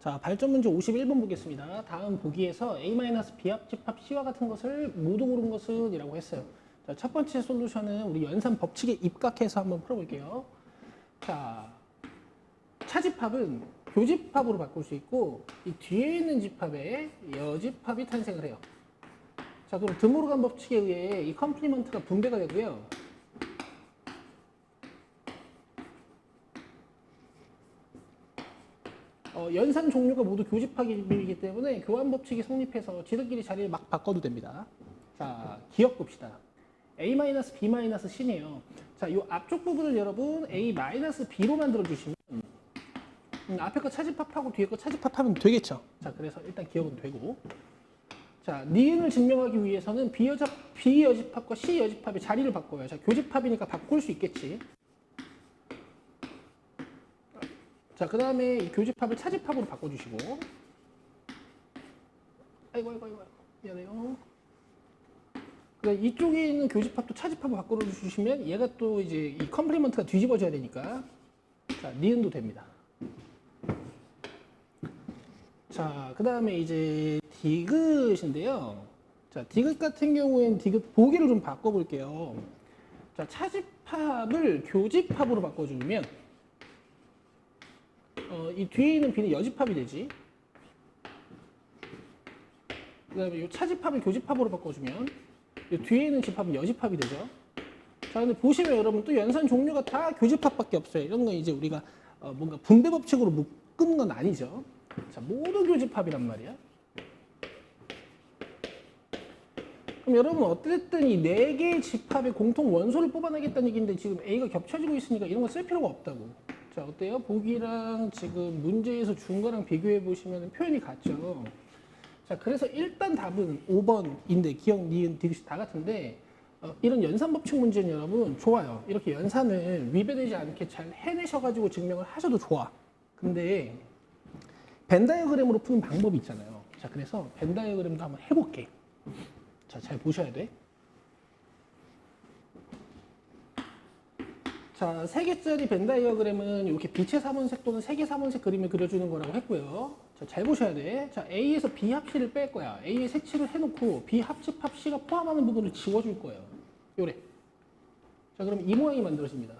자, 발전 문제 51번 보겠습니다. 다음 보기에서 A-B합 집합 C와 같은 것을 모두 고른 것은 이라고 했어요. 자, 첫 번째 솔루션은 우리 연산 법칙에 입각해서 한번 풀어볼게요. 자, 차집합은 교집합으로 바꿀 수 있고 이 뒤에 있는 집합에 여집합이 탄생을 해요. 자, 그럼 드모르간 법칙에 의해 이 컴플리먼트가 분배가 되고요. 어, 연산 종류가 모두 교집합이기 때문에 교환 법칙이 성립해서 지들끼리 자리를 막 바꿔도 됩니다. 자, 기억 봅시다. A-B-C네요. 자, 이 앞쪽 부분을 여러분 A-B로 만들어 주시면 음, 앞에 거 차집합하고 뒤에 거 차집합하면 되겠죠. 자, 그래서 일단 기억은 되고. 자, 니은을 증명하기 위해서는 B여집, B여집합과 C여집합의 자리를 바꿔요. 자, 교집합이니까 바꿀 수 있겠지. 자, 그 다음에 이 교집합을 차집합으로 바꿔주시고. 아이고, 아이고, 아이고. 미안해요. 그래 이쪽에 있는 교집합도 차집합으로 바꿔주시면 얘가 또 이제 이 컴플리먼트가 뒤집어져야 되니까. 자, 니은도 됩니다. 자, 그 다음에 이제 디귿인데요. 자, 디귿 같은 경우에는 디귿 보기를 좀 바꿔볼게요. 자, 차집합을 교집합으로 바꿔주면 어, 이 뒤에 있는 B는 여집합이 되지. 그 다음에 이 차집합을 교집합으로 바꿔주면 이 뒤에 있는 집합은 여집합이 되죠. 자, 근데 보시면 여러분 또 연산 종류가 다 교집합밖에 없어요. 이런 건 이제 우리가 어, 뭔가 분배 법칙으로 묶은 건 아니죠. 자, 모두 교집합이란 말이야. 그럼 여러분 어쨌든 이 네 개의 집합의 공통 원소를 뽑아내겠다는 얘기인데 지금 A가 겹쳐지고 있으니까 이런 거 쓸 필요가 없다고. 자, 어때요? 보기랑 지금 문제에서 준 거랑 비교해 보시면 표현이 같죠. 자, 그래서 일단 답은 5번인데 기억, 니은, 디귿이 다 같은데 어, 이런 연산 법칙 문제는 여러분 좋아요. 이렇게 연산을 위배되지 않게 잘 해내셔가지고 증명을 하셔도 좋아. 근데 벤 다이어그램으로 푸는 방법이 있잖아요. 자, 그래서 벤 다이어그램도 한번 해볼게. 자, 잘 보셔야 돼. 자, 세 개짜리 벤 다이어그램은 이렇게 빛의 3원색 또는 색의 3원색 그림을 그려주는 거라고 했고요. 자, 잘 보셔야 돼. 자, A에서 B 합씨를 뺄 거야. A에 색칠을 해놓고 B 합집합 C가 포함하는 부분을 지워줄 거예요. 요래. 자, 그럼 이 모양이 만들어집니다.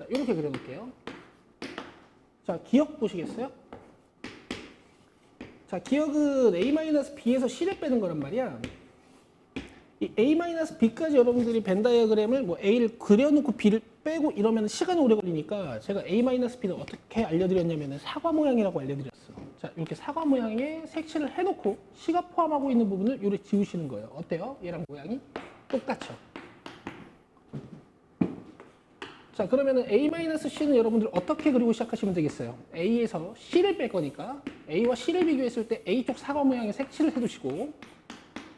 자, 이렇게 그려놓을게요. 자, 기억 보시겠어요? 자, 기억은 A-B에서 C를 빼는 거란 말이야. 이 A-B까지 여러분들이 벤 다이어그램을 뭐 A를 그려놓고 B를 빼고 이러면 시간이 오래 걸리니까 제가 A-B는 어떻게 알려드렸냐면 사과 모양이라고 알려드렸어. 자, 이렇게 사과 모양의 색칠을 해놓고 C가 포함하고 있는 부분을 이렇게 지우시는 거예요. 어때요? 얘랑 모양이 똑같죠? 자, 그러면은 A-C는 여러분들 어떻게 그리고 시작하시면 되겠어요? A에서 C를 뺄 거니까 A와 C를 비교했을 때 A쪽 사과 모양의 색칠을 해두시고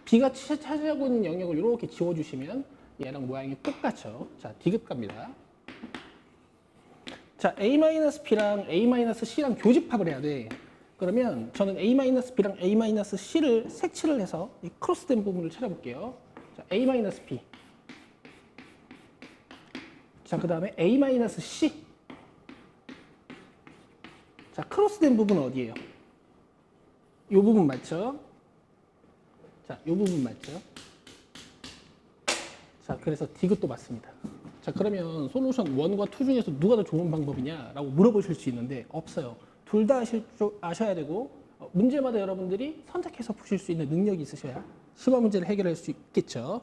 B가 차- 차지하고 있는 영역을 이렇게 지워주시면 얘랑 모양이 똑같죠. 자, 디귿 갑니다. 자, A-B랑 A-C랑 교집합을 해야 돼. 그러면 저는 A-B랑 A-C를 색칠을 해서 이 크로스된 부분을 찾아볼게요. 자, A-B. 자, 그 다음에 A-C. 자, 크로스된 부분은 어디예요? 이 부분 맞죠? 자, 이 부분 맞죠? 자, 그래서 디귿도 맞습니다. 자, 그러면 솔루션 1과 2 중에서 누가 더 좋은 방법이냐라고 물어보실 수 있는데 없어요. 둘 다 아셔야 되고 어, 문제마다 여러분들이 선택해서 푸실 수 있는 능력이 있으셔야 시험 문제를 해결할 수 있겠죠.